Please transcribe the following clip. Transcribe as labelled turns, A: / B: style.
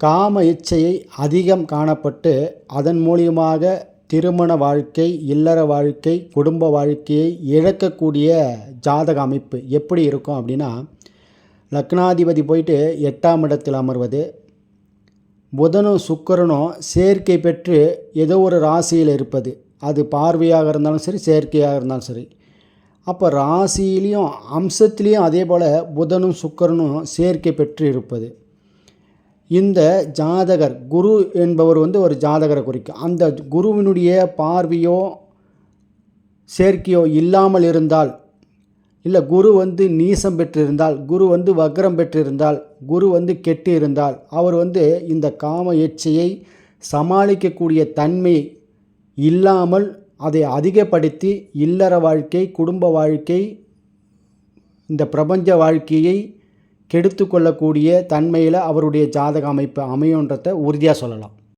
A: காம இச்சையை அதிகம் காணப்பட்டு அதன் மூலியமாக திருமண வாழ்க்கை இல்லற வாழ்க்கை குடும்ப வாழ்க்கையை இழக்கக்கூடிய ஜாதக அமைப்பு எப்படி இருக்கும் அப்படின்னா லக்னாதிபதி போயிட்டு எட்டாம் இடத்தில் அமர்வது புதனும் சுக்கரனும் சேர்க்கை பெற்று ஏதோ ஒரு ராசியில் இருப்பது. அது பார்வையாக இருந்தாலும் சரி செயற்கையாக இருந்தாலும் சரி. அப்போ ராசியிலையும் அம்சத்துலேயும் அதே போல் புதனும் சுக்கரனும் சேர்க்கை பெற்று இருப்பது. இந்த ஜாதகர் குரு என்பவர் வந்து ஒரு ஜாதகரை குறிக்கும் அந்த குருவினுடைய பார்வையோ சேர்க்கையோ இல்லாமல் இருந்தால் இல்லை குரு வந்து நீசம் பெற்றிருந்தால் குரு வந்து வக்ரம் பெற்றிருந்தால் குரு வந்து கெட்டு இருந்தால் அவர் வந்து இந்த காம எச்சையை சமாளிக்கக்கூடிய தன்மை இல்லாமல் அதை அதிகப்படுத்தி இல்லற வாழ்க்கை குடும்ப வாழ்க்கை இந்த பிரபஞ்ச வாழ்க்கையை கெடுத்து கொள்ளக்கூடிய தன்மையில் அவருடைய ஜாதக அமைப்பு அமையுன்றதை உறுதியாக சொல்லலாம்.